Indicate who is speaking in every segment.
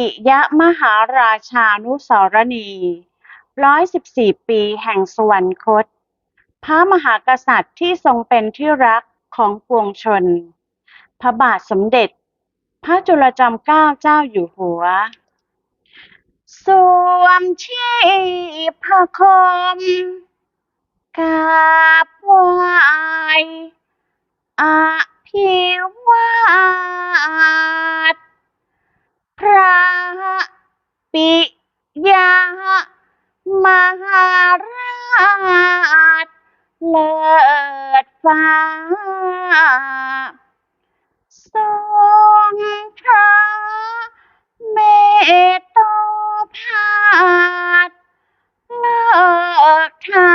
Speaker 1: ปิยมหาราชานุสรณีร้อยสิบสี่ปีแห่งสวรรคต พระมหากษัตริย์ที่ทรงเป็นที่รักของปวงชน พระบาทสมเด็จ พระจุลจอมเกล้าเจ้าอยู่หัว สวมชีพระคมกาบไหวอาภิวา ปิยมหาราชเลิศฟ้าทรงพระเมตตาภาสเลิกทา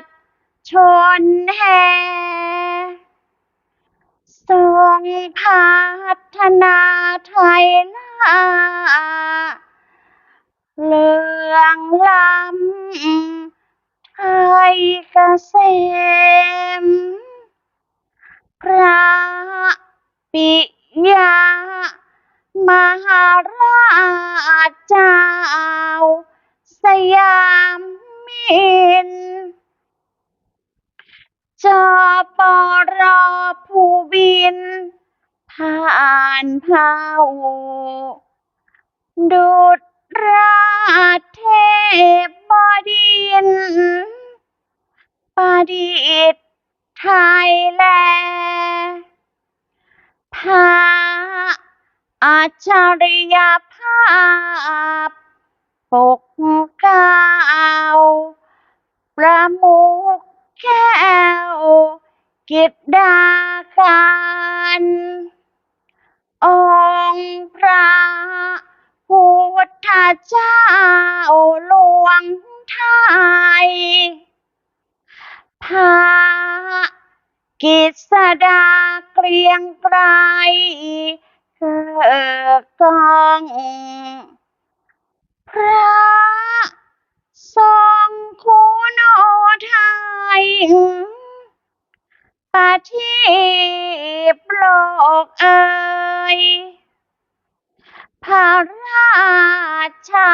Speaker 1: สชนแห่ทรงพัฒนาไทยล่า ษม พระปิยามหาราชเจ้า สยามมินทร์จปรผู้บิน ผ่านเผาดุจราเทพบดิน ดิษฐ์ไทยแลพระอัจฉริยภาพ ปกเกล้าประมุขแก้ว กิตดาการองค์พระพุทธเจ้าหลวงไทย พระกิษดาเกรียงไกรเกิดกองพระทรงคุณโอไทยประทีปโลกเอ่ยพระราชา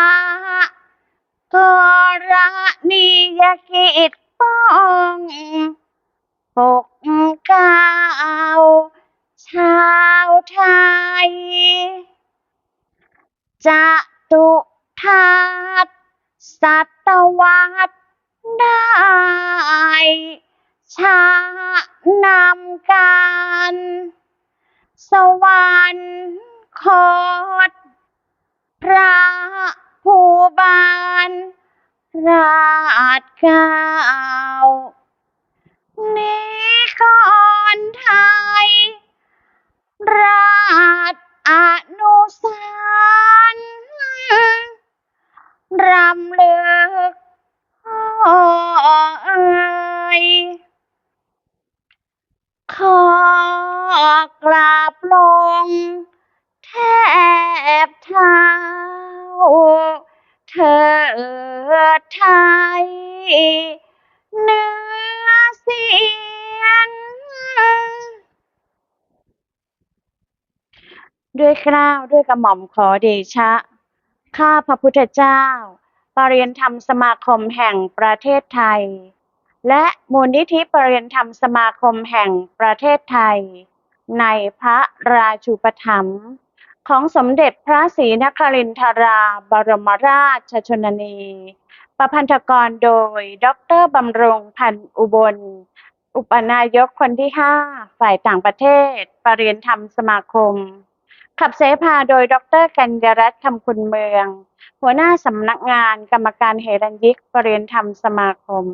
Speaker 1: ก จะตุทัศน์ศตวรรษได้ชานำการ สวรรคต พระผู้บานราชเก้า รำลึกอเอ่ยขอกราบลง แทบเท้าเถิดไทยเนื้อเสียงด้วยเกล้าวด้วยกระหม่อมขอเดชะ ข้าพระพุทธเจ้า ปรริยนธรรมสมาคมแห่งประเทศไทย และมูลนิธิปรริยนธรรมสมาคมแห่งประเทศไทย ในพระราชูปถัมภ์ของสมเด็จพระศรีนครินทราบรมราชชนนี ประพันธกรโดย ดรบำรงพันอุบล อุปนายกคนที่5ฝ่ายต่างประเทศ ปรริยนธรรมสมาคม ขับเสพาโดยดรกัญญรัตน์คำคุณเมือง หัวหน้าสำนักงานกรรมการเฮรัญยิกปรริยนธรรมสมาคม